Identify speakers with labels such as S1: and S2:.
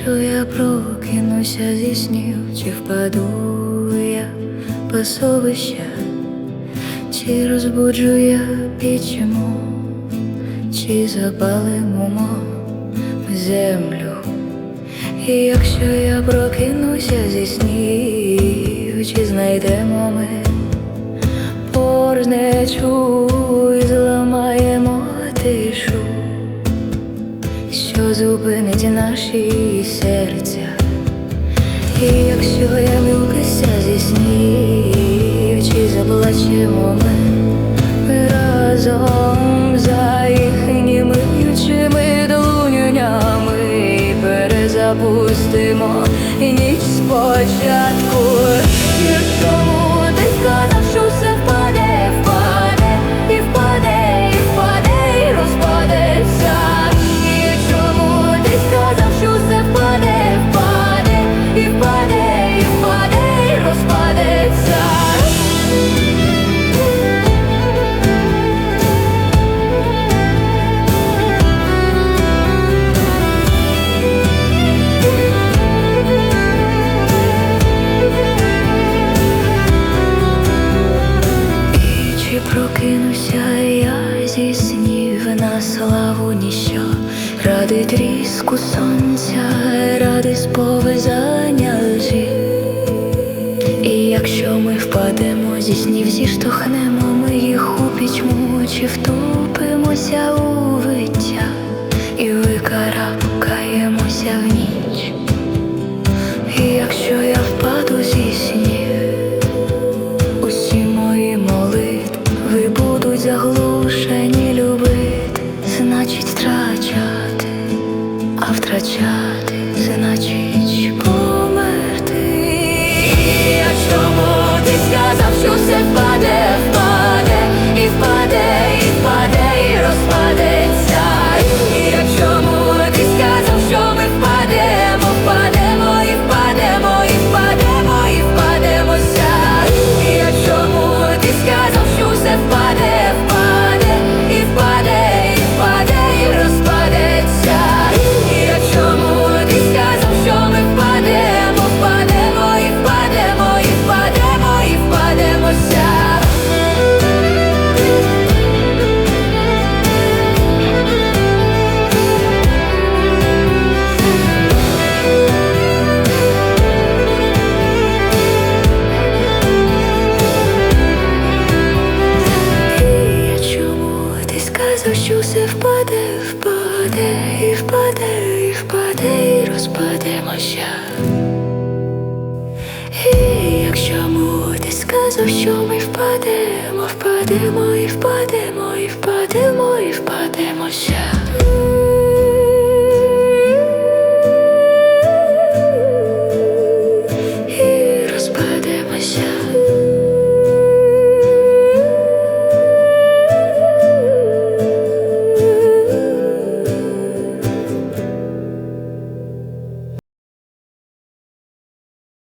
S1: якщо я прокинуся зі снів, чи впаду я в пасовище, чи розбуджу я пічему, чи запалимо землю, і якщо я прокинуся зі снів, чи знайдемо ми порзнечу і зламаємо тишу що зупинить наші серця, і якщо я вилкася зі снів, чи заплачемо ми, разом за їхніми ючими долунями перезапустимо ніч спочатку. Прокинуся я зі снів на славу ніщо ради тріску сонця, ради сповизання лжі. І якщо ми впадемо зі снів, зіштовхнемо ми їх у пітьму, чи втупимося у виття і викарабкаємося в ніч. І якщо я впаду зі снів, Якщо ти сказав, що все впаде, і впаде, і впаде, і розпадемося. І якщо ти сказав, що ми впадемо, впадемо, і впадемо, і впадемо, і впадемося.